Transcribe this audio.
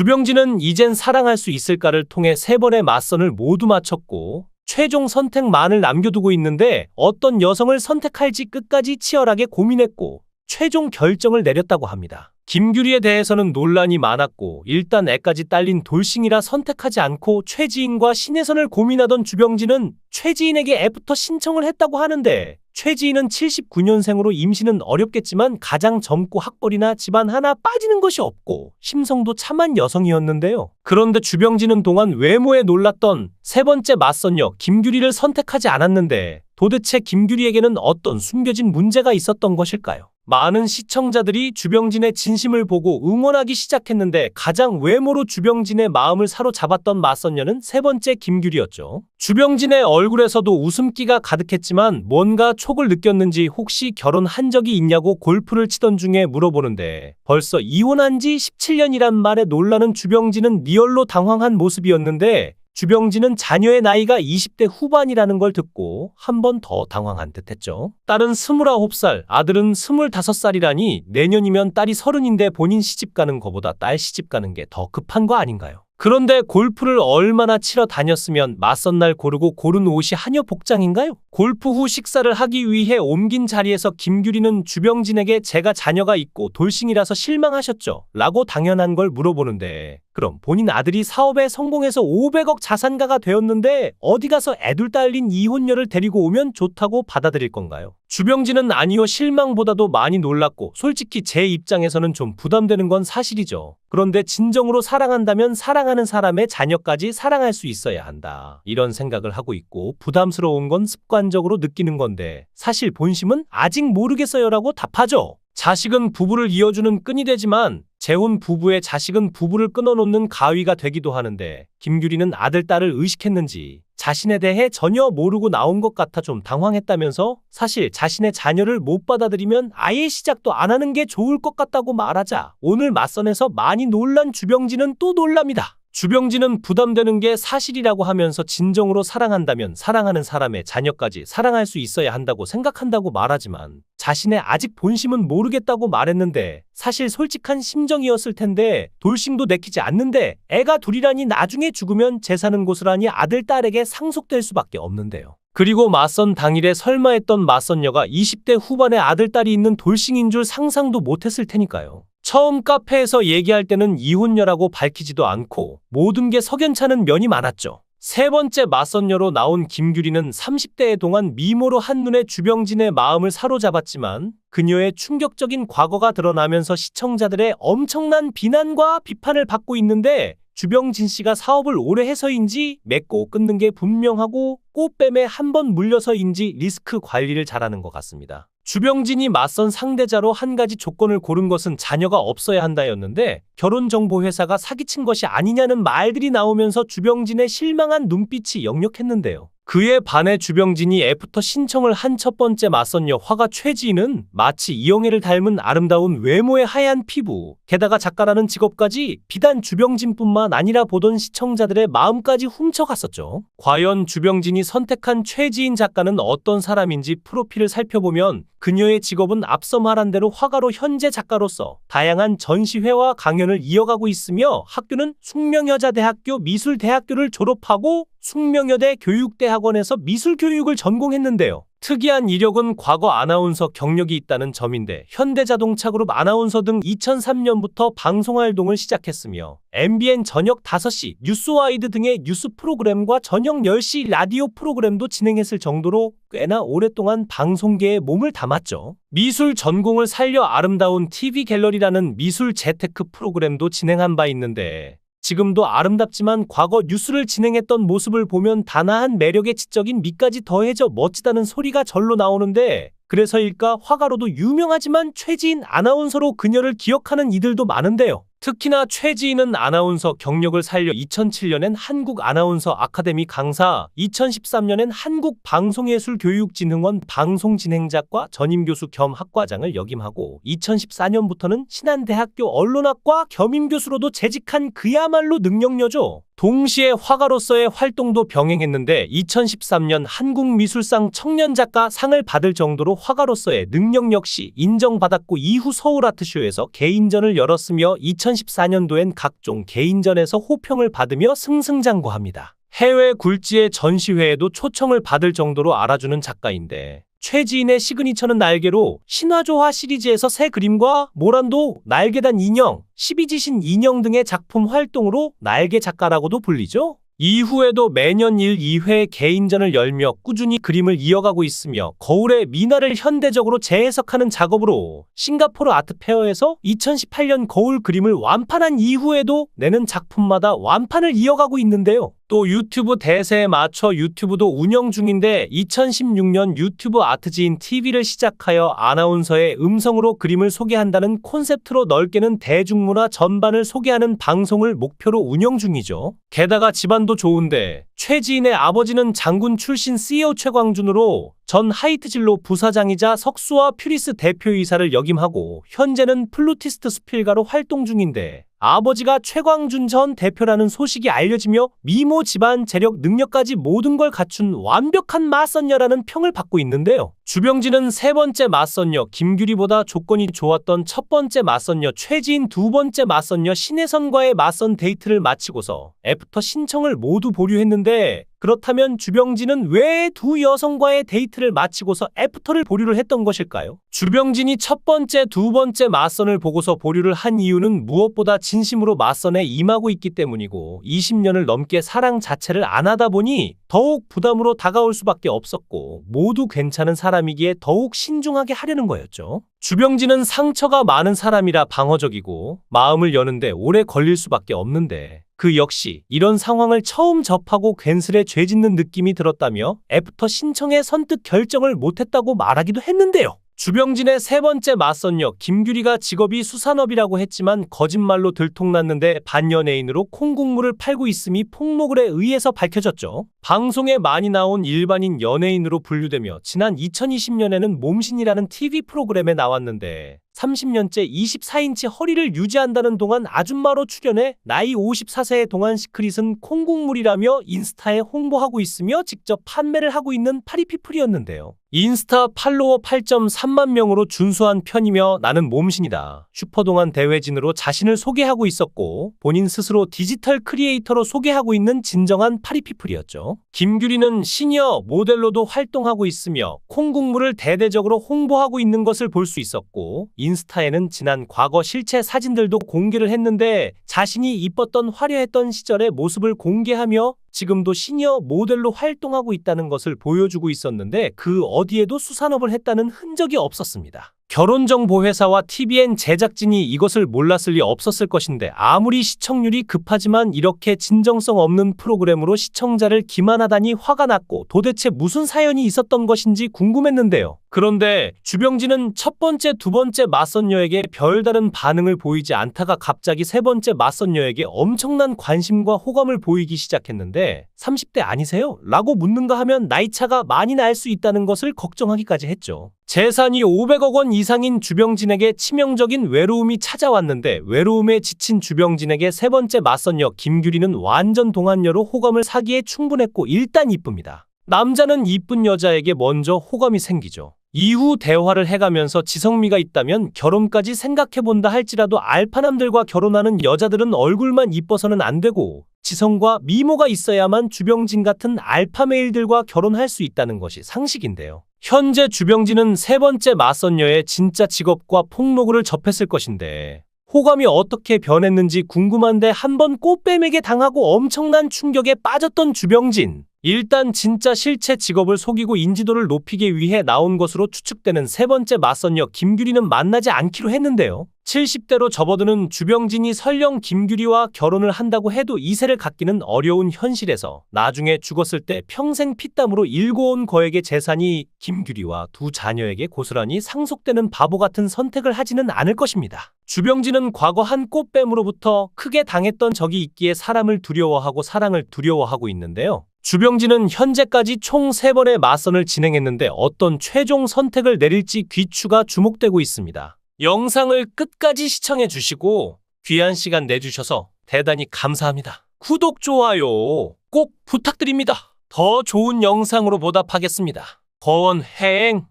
주병진은 이젠 사랑할 수 있을까를 통해 세 번의 맞선을 모두 마쳤고 최종 선택만을 남겨두고 있는데 어떤 여성을 선택할지 끝까지 치열하게 고민했고 최종 결정을 내렸다고 합니다. 김규리에 대해서는 논란이 많았고 일단 애까지 딸린 돌싱이라 선택하지 않고 최지인과 신혜선을 고민하던 주병진은 최지인에게 애프터 신청을 했다고 하는데 최지인은 79년생으로 임신은 어렵겠지만 가장 젊고 학벌이나 집안 하나 빠지는 것이 없고 심성도 참한 여성이었는데요. 그런데 주병진은 동안 외모에 놀랐던 세 번째 맞선녀 김규리를 선택하지 않았는데 도대체 김규리에게는 어떤 숨겨진 문제가 있었던 것일까요? 많은 시청자들이 주병진의 진심을 보고 응원하기 시작했는데 가장 외모로 주병진의 마음을 사로잡았던 맞선녀는 세 번째 김규리였죠. 주병진의 얼굴에서도 웃음기가 가득했지만 뭔가 촉을 느꼈는지 혹시 결혼한 적이 있냐고 골프를 치던 중에 물어보는데 벌써 이혼한 지 17년이란 말에 놀라는 주병진은 리얼로 당황한 모습이었는데 주병진은 자녀의 나이가 20대 후반이라는 걸 듣고 한 번 더 당황한 듯 했죠. 딸은 29살, 아들은 25살이라니 내년이면 딸이 서른인데 본인 시집 가는 거보다 딸 시집 가는 게 더 급한 거 아닌가요? 그런데 골프를 얼마나 치러 다녔으면 맞선 날 고르고 고른 옷이 한여 복장인가요? 골프 후 식사를 하기 위해 옮긴 자리에서 김규리는 주병진에게 제가 자녀가 있고 돌싱이라서 실망하셨죠? 라고 당연한 걸 물어보는데 그럼 본인 아들이 사업에 성공해서 500억 자산가가 되었는데 어디 가서 애둘 딸린 이혼녀를 데리고 오면 좋다고 받아들일 건가요? 주병진은 아니요 실망보다도 많이 놀랐고 솔직히 제 입장에서는 좀 부담되는 건 사실이죠. 그런데 진정으로 사랑한다면 사랑하는 사람의 자녀까지 사랑할 수 있어야 한다. 이런 생각을 하고 있고 부담스러운 건 습관적으로 느끼는 건데 사실 본심은 아직 모르겠어요라고 답하죠. 자식은 부부를 이어주는 끈이 되지만 재혼 부부의 자식은 부부를 끊어놓는 가위가 되기도 하는데 김규리는 아들 딸을 의식했는지 자신에 대해 전혀 모르고 나온 것 같아 좀 당황했다면서 사실 자신의 자녀를 못 받아들이면 아예 시작도 안 하는 게 좋을 것 같다고 말하자 오늘 맞선에서 많이 놀란 주병진은 또 놀랍니다. 주병진은 부담되는 게 사실이라고 하면서 진정으로 사랑한다면 사랑하는 사람의 자녀까지 사랑할 수 있어야 한다고 생각한다고 말하지만 자신의 아직 본심은 모르겠다고 말했는데 사실 솔직한 심정이었을 텐데 돌싱도 내키지 않는데 애가 둘이라니 나중에 죽으면 재사는 고스란히 아들 딸에게 상속될 수밖에 없는데요. 그리고 맞선 당일에 설마 했던 맞선녀가 20대 후반의 아들 딸이 있는 돌싱인 줄 상상도 못했을 테니까요. 처음 카페에서 얘기할 때는 이혼녀라고 밝히지도 않고 모든 게 석연찮은 면이 많았죠. 세 번째 맞선녀로 나온 김규리는 30대의 동안 미모로 한눈에 주병진의 마음을 사로잡았지만 그녀의 충격적인 과거가 드러나면서 시청자들의 엄청난 비난과 비판을 받고 있는데 주병진 씨가 사업을 오래 해서인지 맺고 끊는 게 분명하고 꽃뱀에 한 번 물려서인지 리스크 관리를 잘하는 것 같습니다. 주병진이 맞선 상대자로 한 가지 조건을 고른 것은 자녀가 없어야 한다였는데 결혼정보회사가 사기친 것이 아니냐는 말들이 나오면서 주병진의 실망한 눈빛이 역력했는데요. 그에 반해 주병진이 애프터 신청을 한 첫 번째 맞선녀 화가 최지인은 마치 이영애를 닮은 아름다운 외모의 하얀 피부, 게다가 작가라는 직업까지 비단 주병진뿐만 아니라 보던 시청자들의 마음까지 훔쳐갔었죠. 과연 주병진이 선택한 최지인 작가는 어떤 사람인지 프로필을 살펴보면 그녀의 직업은 앞서 말한 대로 화가로 현재 작가로서 다양한 전시회와 강연을 이어가고 있으며 학교는 숙명여자대학교 미술대학교를 졸업하고 숙명여대 교육대학원에서 미술교육을 전공했는데요. 특이한 이력은 과거 아나운서 경력이 있다는 점인데 현대자동차그룹 아나운서 등 2003년부터 방송 활동을 시작했으며 MBN 저녁 5시, 뉴스와이드 등의 뉴스 프로그램과 저녁 10시 라디오 프로그램도 진행했을 정도로 꽤나 오랫동안 방송계에 몸을 담았죠. 미술 전공을 살려 아름다운 TV 갤러리라는 미술 재테크 프로그램도 진행한 바 있는데 지금도 아름답지만 과거 뉴스를 진행했던 모습을 보면 단아한 매력의 지적인 미까지 더해져 멋지다는 소리가 절로 나오는데 그래서일까 화가로도 유명하지만 최지인 아나운서로 그녀를 기억하는 이들도 많은데요. 특히나 최지인은 아나운서 경력을 살려 2007년엔 한국 아나운서 아카데미 강사, 2013년엔 한국 방송예술교육진흥원 방송진행자과 전임 교수 겸 학과장을 역임하고 2014년부터는 신한대학교 언론학과 겸임 교수로도 재직한 그야말로 능력녀죠. 동시에 화가로서의 활동도 병행했는데 2013년 한국미술상 청년작가 상을 받을 정도로 화가로서의 능력 역시 인정받았고 이후 서울아트쇼에서 개인전을 열었으며 2014년도엔 각종 개인전에서 호평을 받으며 승승장구합니다. 해외 굴지의 전시회에도 초청을 받을 정도로 알아주는 작가인데 최지인의 시그니처는 날개로 신화조화 시리즈에서 새 그림과 모란도, 날개단 인형, 12지신 인형 등의 작품 활동으로 날개 작가라고도 불리죠. 이후에도 매년 1, 2회 개인전을 열며 꾸준히 그림을 이어가고 있으며 거울의 미나를 현대적으로 재해석하는 작업으로 싱가포르 아트페어에서 2018년 거울 그림을 완판한 이후에도 내는 작품마다 완판을 이어가고 있는데요. 또 유튜브 대세에 맞춰 유튜브도 운영 중인데 2016년 유튜브 아트지인 TV를 시작하여 아나운서의 음성으로 그림을 소개한다는 콘셉트로 넓게는 대중문화 전반을 소개하는 방송을 목표로 운영 중이죠. 게다가 집안도 좋은데 최지인의 아버지는 장군 출신 CEO 최광준으로 전 하이트진로 부사장이자 석수와 퓨리스 대표이사를 역임하고 현재는 플루티스트 수필가로 활동 중인데 아버지가 최광준 전 대표라는 소식이 알려지며 미모 집안 재력 능력까지 모든 걸 갖춘 완벽한 맞선녀라는 평을 받고 있는데요. 주병진은 세 번째 맞선녀 김규리보다 조건이 좋았던 첫 번째 맞선녀 최지인 두 번째 맞선녀 신혜선과의 맞선 데이트를 마치고서 애프터 신청을 모두 보류했는데 그렇다면 주병진은 왜 두 여성과의 데이트를 마치고서 애프터를 보류를 했던 것일까요? 주병진이 첫 번째, 두 번째 맞선을 보고서 보류를 한 이유는 무엇보다 진심으로 맞선에 임하고 있기 때문이고 20년을 넘게 사랑 자체를 안 하다 보니 더욱 부담으로 다가올 수밖에 없었고 모두 괜찮은 사람이기에 더욱 신중하게 하려는 거였죠. 주병진은 상처가 많은 사람이라 방어적이고 마음을 여는데 오래 걸릴 수밖에 없는데 그 역시 이런 상황을 처음 접하고 괜스레 죄짓는 느낌이 들었다며 애프터 신청에 선뜻 결정을 못했다고 말하기도 했는데요. 주병진의 세 번째 맞선녀 김규리가 직업이 수산업이라고 했지만 거짓말로 들통났는데 반연예인으로 콩국물을 팔고 있음이 폭로글에 의해서 밝혀졌죠. 방송에 많이 나온 일반인 연예인으로 분류되며 지난 2020년에는 몸신이라는 TV 프로그램에 나왔는데 30년째 24인치 허리를 유지한다는 동안 아줌마로 출연해 나이 54세의 동안 시크릿은 콩국물이라며 인스타에 홍보하고 있으며 직접 판매를 하고 있는 파리피플이었는데요. 인스타 팔로워 8.3만 명으로 준수한 편이며 나는 몸신이다. 슈퍼동안 대회진으로 자신을 소개하고 있었고 본인 스스로 디지털 크리에이터로 소개하고 있는 진정한 파리피플이었죠. 김규리는 시니어 모델로도 활동하고 있으며 콩국물을 대대적으로 홍보하고 있는 것을 볼 수 있었고 인스타에는 지난 과거 실체 사진들도 공개를 했는데 자신이 이뻤던 화려했던 시절의 모습을 공개하며 지금도 시니어 모델로 활동하고 있다는 것을 보여주고 있었는데 그 어디에도 수산업을 했다는 흔적이 없었습니다. 결혼정보회사와 TVN 제작진이 이것을 몰랐을 리 없었을 것인데 아무리 시청률이 급하지만 이렇게 진정성 없는 프로그램으로 시청자를 기만하다니 화가 났고 도대체 무슨 사연이 있었던 것인지 궁금했는데요. 그런데 주병진은 첫 번째, 두 번째 맞선녀에게 별다른 반응을 보이지 않다가 갑자기 세 번째 맞선녀에게 엄청난 관심과 호감을 보이기 시작했는데 30대 아니세요? 라고 묻는가 하면 나이차가 많이 날 수 있다는 것을 걱정하기까지 했죠. 재산이 500억 원 이상인 주병진에게 치명적인 외로움이 찾아왔는데 외로움에 지친 주병진에게 세 번째 맞선녀 김규리는 완전 동안녀로 호감을 사기에 충분했고 일단 이쁩니다. 남자는 이쁜 여자에게 먼저 호감이 생기죠. 이후 대화를 해가면서 지성미가 있다면 결혼까지 생각해본다 할지라도 알파남들과 결혼하는 여자들은 얼굴만 이뻐서는 안 되고 지성과 미모가 있어야만 주병진 같은 알파메일들과 결혼할 수 있다는 것이 상식인데요. 현재 주병진은 세 번째 맞선녀의 진짜 직업과 폭로글을 접했을 것인데 호감이 어떻게 변했는지 궁금한데 한번 꽃뱀에게 당하고 엄청난 충격에 빠졌던 주병진. 일단 진짜 실체 직업을 속이고 인지도를 높이기 위해 나온 것으로 추측되는 세 번째 맞선녀 김규리는 만나지 않기로 했는데요. 70대로 접어드는 주병진이 설령 김규리와 결혼을 한다고 해도 이세를 갖기는 어려운 현실에서 나중에 죽었을 때 평생 피땀으로 일궈온 거액의 재산이 김규리와 두 자녀에게 고스란히 상속되는 바보 같은 선택을 하지는 않을 것입니다. 주병진은 과거 한 꽃뱀으로부터 크게 당했던 적이 있기에 사람을 두려워하고 사랑을 두려워하고 있는데요. 주병진은 현재까지 총 3번의 맞선을 진행했는데 어떤 최종 선택을 내릴지 귀추가 주목되고 있습니다. 영상을 끝까지 시청해 주시고 귀한 시간 내주셔서 대단히 감사합니다. 구독, 좋아요 꼭 부탁드립니다. 더 좋은 영상으로 보답하겠습니다. 거원 해행